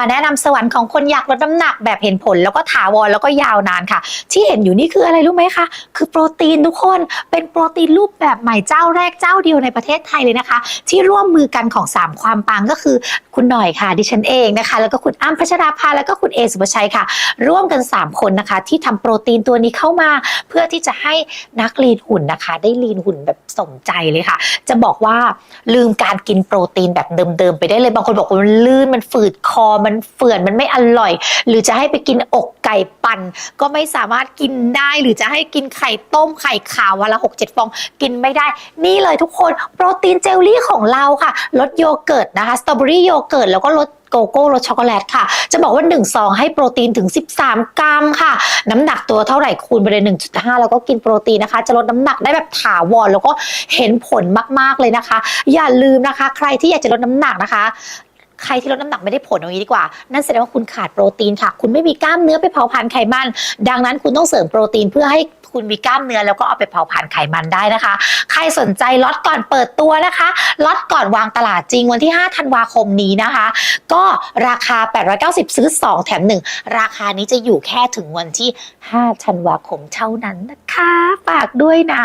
มาแนะนำสวรรค์ของคนอยากลดน้ำหนักแบบเห็นผลแล้วก็ถาวรแล้วก็ยาวนานค่ะ ที่เห็นอยู่นี่คืออะไรรู้ไหมคะ คือโปรตีนทุกคนเป็นโปรตีนรูปแบบใหม่เจ้าแรกเจ้าเดียวในประเทศไทยเลยนะคะ ที่ร่วมมือกันของ 3 ความปังก็คือ คุณหน่อยค่ะ ดิฉันเองนะคะ แล้วก็คุณอ้ำพัชราภาแล้วก็คุณเอสุภชัยค่ะ ร่วมกัน 3 คนนะคะ ที่ทำโปรตีนตัวนี้เข้ามา เพื่อที่จะให้นักลีนหุ่นนะคะ ได้ลีนหุ่นแบบสมใจเลยค่ะ จะบอกว่าลืมการกินโปรตีนแบบเดิมๆไปได้เลยบางคนบอกว่ามันลื่นมันฝืดคอมันเฟื่อนมันไม่อร่อย หรือจะให้ไปกินอกไก่ปั่น ก็ไม่สามารถกินได้หรือจะให้กินไข่ต้มไข่ขาววันละหกเจ็ดฟองกินไม่ได้ นี่เลยทุกคนโปรตีนเจลลี่ของเราค่ะลดโยเกิร์ตนะคะสตรอเบอรี่โยเกิร์ตแล้วก็ลดโกโก้รสช็อกโกแลตค่ะ จะบอกว่า1ซองให้โปรตีนถึง 13 กรัมค่ะ น้ำหนักตัวเท่าไหร่คูณไปเลย 1.5 แล้วก็กินโปรตีนนะคะ จะลดน้ำหนักได้แบบถาวรแล้วก็เห็นผลมากๆเลยนะคะ อย่าลืมนะคะ ใครที่อยากจะลดน้ำหนักนะคะ ใครที่ลดน้ำหนักไม่ได้ผลเอางี้ดีกว่า นั่นแสดงว่าคุณขาดโปรตีนค่ะ คุณไม่มีกล้ามเนื้อไปเผาผลาญไขมัน ดังนั้นคุณต้องเสริมโปรตีนเพื่อให้คุณมีกล้ามเนื้อแล้วก็เอาไปเผาผลาญไขมันได้นะคะ ใครสนใจล็อตก่อนเปิดตัวนะคะล็อตก่อนวางตลาดจริงวันที่ 5 ธันวาคมนี้นะคะ ก็ราคา 890 ซื้อ 2 แถม 1 ราคานี้จะอยู่แค่ถึงวันที่ 5 ธันวาคมเท่านั้นนะคะ ฝากด้วยนะ